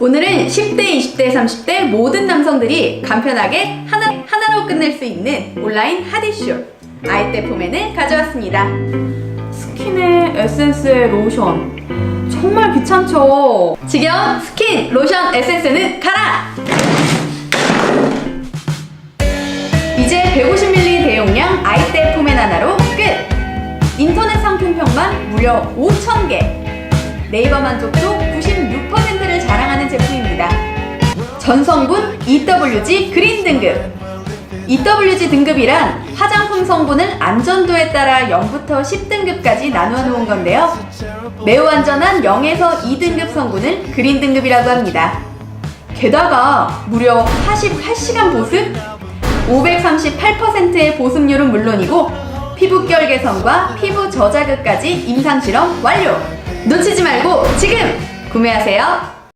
오늘은 10대, 20대, 30대 모든 남성들이 간편하게 하나, 하나로 끝낼 수 있는 온라인 하디쇼 아이떼 폼엔을 가져왔습니다. 스킨에 에센스에 로션 정말 귀찮죠? 지겨운 스킨, 로션, 에센스는 가라! 이제 150ml 대용량 아이떼 폼엔 하나로 끝! 인터넷 상품평만 무려 5,000개! 네이버 만족도 96%를 자랑하는 제품입니다. 전성분 EWG 그린 등급. EWG 등급이란 화장품 성분을 안전도에 따라 0부터 10등급까지 나누어 놓은 건데요. 매우 안전한 0에서 2등급 성분을 그린 등급이라고 합니다. 게다가 무려 48시간 보습, 538%의 보습률은 물론이고 피부결 개선과 피부 저자극까지 임상 실험 완료. 놓치지 말고 지금 구매하세요.